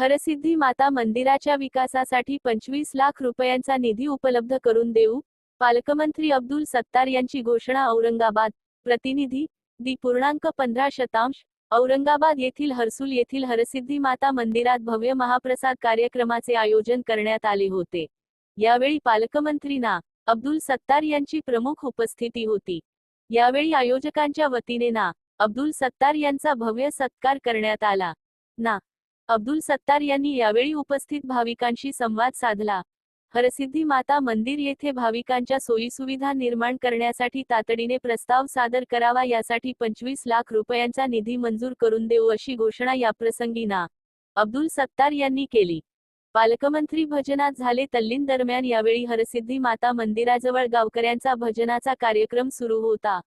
हरसिद्धी माता मंदिराच्या विकासासाठी पंचवीस लाख रुपयांचा निधी उपलब्ध करून देऊ पालकमंत्री अब्दुल सत्तार यांची घोषणा औरंगाबाद प्रतिनिधी दी पूर्णांक पंधरा शतांश औरंगाबाद येथील हरसूल येथील हरसिद्धी माता मंदिरात भव्य महाप्रसाद कार्यक्रमाचे आयोजन करण्यात आले होते. यावेळी पालकमंत्री ना अब्दुल सत्तार यांची प्रमुख उपस्थिती होती. यावेळी आयोजकांच्या वतीने ना अब्दुल सत्तार यांचा भव्य सत्कार करण्यात आला. ना अब्दुल सत्तार यांनी यावेळी उपस्थित भाविकांशी संवाद साधला. हरसिद्धी माता मंदिर येथे भाविकांच्या सोयीसुविधा निर्माण करण्यासाठी तातडीने प्रस्ताव सादर करावा यासाठी पंचवीस लाख रुपयांचा निधी मंजूर करून देऊ अशी घोषणा याप्रसंगी ना. अब्दुल सत्तार यांनी केली. पालकमंत्री भजनात झाले तल्लीन दरम्यान यावेळी हरसिद्धी माता मंदिराजवळ गावकऱ्यांचा भजनाचा कार्यक्रम सुरू होता.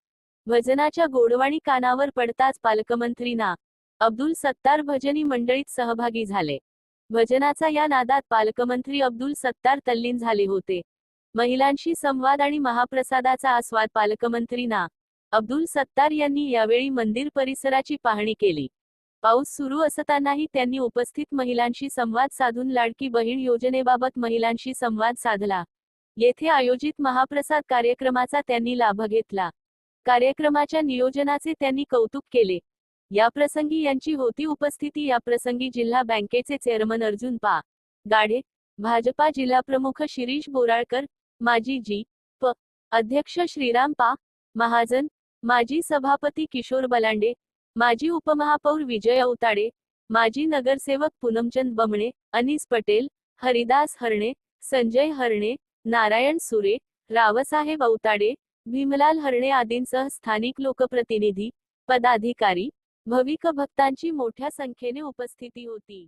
भजनाच्या गोडवाणी कानावर पडताच पालकमंत्री ना. अब्दुल सत्तार भजनी मंडळीत सहभागी झाले. भजनाचा या नादात पालकमंत्री अब्दुल सत्तार तल्लीन झाले होते. महिलांशी संवाद आणि महाप्रसादाचा आस्वाद पालकमंत्री ना. अब्दुल सत्तार यांनी यावेळी मंदिर परिसराची पाहणी केली. पाऊस सुरू असतानाही त्यांनी उपस्थित महिलांशी संवाद साधून लाडकी बहीण योजनेबाबत महिलांशी संवाद साधला. येथे आयोजित महाप्रसाद कार्यक्रमाचा त्यांनी लाभ घेतला. कार्यक्रमाच्या नियोजनाचे त्यांनी कौतुक केले. याप्रसंगी यांची होती उपस्थिती. याप्रसंगी जिल्हा बँकेचे चेअरमन अर्जुन पा. गाढे भाजपा जिल्हाप्रमुख शिरीष बोराळकर माजी जी. प. अध्यक्ष श्रीराम पा. महाजन माजी सभापती किशोर बलांडे माजी उपमहापौर विजय औताडे माजी नगरसेवक पूनमचंद बमणे अनिस पटेल हरिदास हरणे संजय हरणे नारायण सुरे रावसाहेब औताडे भीमलाल हरणे आदींसह स्थानिक लोकप्रतिनिधी पदाधिकारी भविक भक्तांची मोठ्या संख्येने उपस्थिती होती.